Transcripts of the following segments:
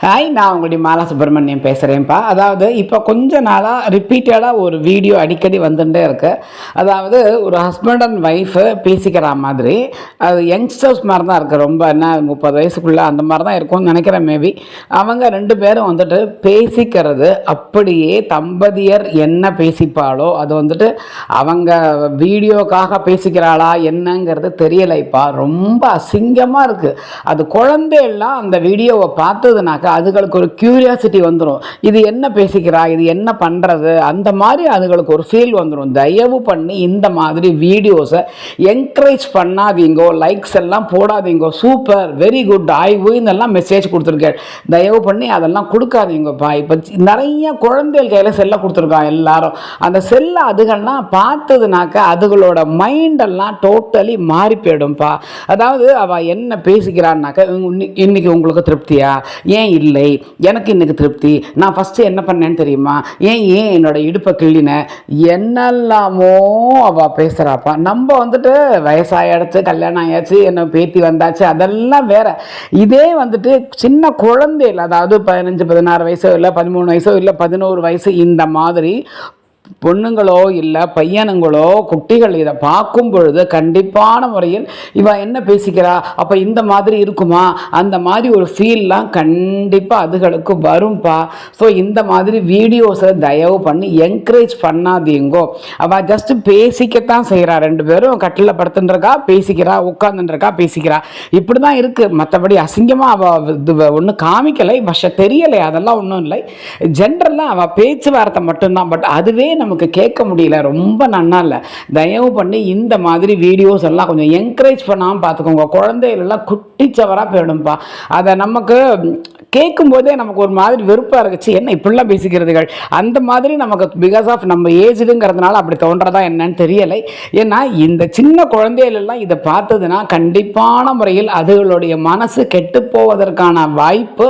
Hi நான் உங்களுடைய மாலா சுப்பிரமணியம் பேசுகிறேன்ப்பா அதாவது இப்போ கொஞ்ச நாளாக ரிப்பீட்டடாக ஒரு வீடியோ அடிக்கடி வந்துட்டே இருக்கு. அதாவது ஒரு ஹஸ்பண்ட் அண்ட் ஒய்ஃபு பேசிக்கிற மாதிரி அது யங்ஸ்டர்ஸ் மாதிரி தான் இருக்குது ரொம்ப என்ன முப்பது வயசுக்குள்ளே அந்த மாதிரி தான் இருக்கும்னு நினைக்கிறேன் மேபி அவங்க ரெண்டு பேரும் வந்துட்டு பேசிக்கிறது அப்படியே தம்பதியர் என்ன பேசிப்பாளோ அது வந்துட்டு அவங்க வீடியோக்காக பேசிக்கிறாளா என்னங்கிறது தெரியலைப்பா. ரொம்ப அசிங்கமாக இருக்குது அது குழந்தையெல்லாம் அந்த வீடியோவை பார்த்ததுனாக்கா அதுகளுக்கு ஒரு க்யூரியாசிட்டி வந்துடும் இது என்ன பேசிக்கிறா? இது என்ன பண்ணுறது அந்த மாதிரி அதுகளுக்கு ஒரு ஃபீல் வந்துடும் தயவு பண்ணி இந்த மாதிரி வீடியோஸை என்கரேஜ் பண்ணாதீங்கோ லைக்ஸ் எல்லாம் போடாதீங்கோ. சூப்பர் வெரி குட் ஆய்வு இதெல்லாம் மெசேஜ் கொடுத்துருக்கேன். தயவு பண்ணி அதெல்லாம் கொடுக்காதீங்கப்பா. இப்போ நிறைய குழந்தைகள் கையில் செல்லை கொடுத்துருக்கான் எல்லாரும். அந்த செல்லை அதுகள்லாம் பார்த்ததுனாக்க அதுகளோட மைண்டெல்லாம் டோட்டலி மாறி போயிடும்ப்பா அதாவது அவள் என்ன பேசிக்கிறான்னாக்க இன்னைக்கு உங்களுக்கு திருப்தியா? ஏன் இல்லை. எனக்கு இன்னைக்கு திருப்தி. நான் ஃபஸ்ட்டு என்ன பண்ணேன்னு தெரியுமா? ஏன் ஏன் என்னோட இடுப்பை கிள்ளின? என்னெல்லாமோ அவள் பேசுகிறாப்பா நம்ம வந்துட்டு வயசாயாடுச்சு கல்யாணம் ஆயாச்சு என்ன பேத்தி வந்தாச்சு அதெல்லாம் வேற. இதே வந்துட்டு சின்ன குழந்தைகள் அதாவது பதினஞ்சு பதினாறு வயசோ இல்லை பதிமூணு வயசோ இல்லை பதினோரு வயசு இந்த மாதிரி பொண்ணுங்களோ இல்லை பையனுங்களோ குட்டிகள் இதை பார்க்கும் பொழுது கண்டிப்பான முறையில் இவ என்ன பேசிக்கிறா? அப்போ இந்த மாதிரி இருக்குமா? அந்த மாதிரி ஒரு ஃபீல்லாம் கண்டிப்பாக அதுகளுக்கு வரும்பா. ஸோ இந்த மாதிரி வீடியோஸை தயவு பண்ணி என்கரேஜ் பண்ணாதீங்கோ. அவள் ஜஸ்ட் பேசிக்கத்தான் செய்கிறா ரெண்டு பேரும் கட்டில் படுத்துன்றக்கா பேசிக்கிறா உட்காந்துன்றக்கா பேசிக்கிறா. இப்படி தான் இருக்குது மற்றபடி அசிங்கமாக அவள் இது ஒன்றும் காமிக்கலை. பஷ தெரியலை. அதெல்லாம் ஒன்றும் இல்லை. ஜென்ரலாக அவள் பேச்சுவார்த்தை மட்டும்தான். பட் அதுவே நமக்கு கேட்க முடியல. ரொம்ப நன்னா இல்லை. தயவு பண்ணி இந்த மாதிரி வீடியோஸ் எல்லாம் கொஞ்சம் என்கரேஜ் பண்ணாமல் பார்த்துக்கோங்க. குழந்தைகளெல்லாம் குட்டிச்சவராக போயிடும்ப்பா அதை நமக்கு கேட்கும்போதே நமக்கு ஒரு மாதிரி வெறுப்பாக இருக்குச்சு என்ன இப்படிலாம் பேசிக்கிறதுகள்? அந்த மாதிரி நமக்கு பிகாஸ் ஆஃப் நம்ம ஏஜுடுங்கிறதுனால அப்படி தோன்றதா என்னன்னு தெரியலை. ஏன்னா இந்த சின்ன குழந்தைகள் எல்லாம் இதை பார்த்ததுன்னா கண்டிப்பான முறையில் அதுகளுடைய மனசு கெட்டு போவதற்கான வாய்ப்பு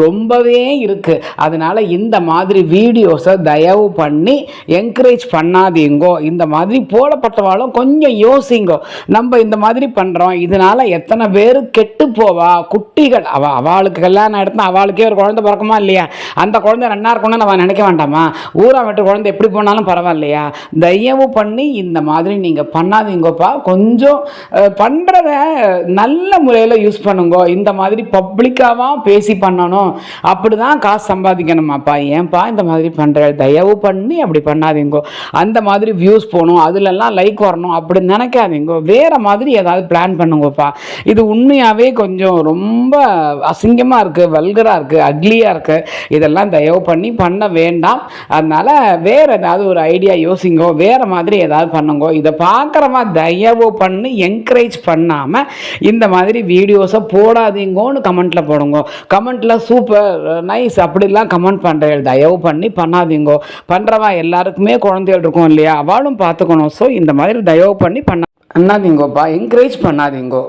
ரொம்பவே இருக்குது அதனால இந்த மாதிரி வீடியோஸை தயவு பண்ணி என்கரேஜ் பண்ணாதீங்கோ. இந்த மாதிரி போடப்பட்டவாலும் கொஞ்சம் யோசிங்கோ. நம்ம இந்த மாதிரி பண்ணுறோம் இதனால் எத்தனை பேர் கெட்டு போவா? குட்டிகள். அவ அவளுக்கு கல்யாணம் எடுத்தா அவளுக்கே ஒரு குழந்தை பிறக்குமா இல்லையா? அந்த குழந்தை ரெண்டா இருக்கணும்னு நம்ம நினைக்க வேண்டாமா? ஊரா விட்டு குழந்தை எப்படி போனாலும் பரவாயில்லையா? தயவு பண்ணி இந்த மாதிரி நீங்கள் பண்ணாதீங்கப்பா. கொஞ்சம் பண்ணுறத பண்றத நல்ல முறையில் யூஸ் பண்ணுங்க. இந்த மாதிரி பப்ளிக்காகவும் பேசி பண்ணணும். அப்படி தான் காசு சம்பாதிக்கணுமாப்பா. ஏன்ப்பா இந்த மாதிரி பண்ணுற தயவு பண்ணி அப்படி பண்ணாதீங்கோ. அந்த மாதிரி வியூஸ் போகணும். அதுலெல்லாம் லைக் வரணும். அப்படி நினைக்காதீங்கோ. வேற மாதிரி ஏதாவது பிளான் பண்ணுங்கப்பா. இது உண்மையாகவே கொஞ்சம் ரொம்ப அசிங்கமாக இருக்குது வல்கராக இருக்குது அக்லியாக இருக்குது இதெல்லாம் தயவு பண்ணி பண்ண வேண்டாம். அதனால் வேறு ஏதாவது ஒரு ஐடியா யோசிங்கோ வேறு மாதிரி ஏதாவது பண்ணுங்கோ இதை பார்க்குறமா தயவு பண்ணி என்கரேஜ் பண்ணாமல் இந்த மாதிரி வீடியோஸை போடாதீங்கோன்னு கமெண்ட்டில் போடுங்க. கமெண்ட்டில் சூப்பர் நைஸ் அப்படிலாம் கமெண்ட் பண்ணுறீங்க தயவு பண்ணி பண்ணாதீங்கோ. பண்ணுறவா எல்லாருக்குமே குழந்தைகள் இருக்கும் இல்லையா? அவளும் பார்த்துக்கணும். ஸோ இந்த மாதிரி தயவு பண்ணி பண்ண பண்ணாதீங்கோப்பா என்கரேஜ் பண்ணாதீங்கோ.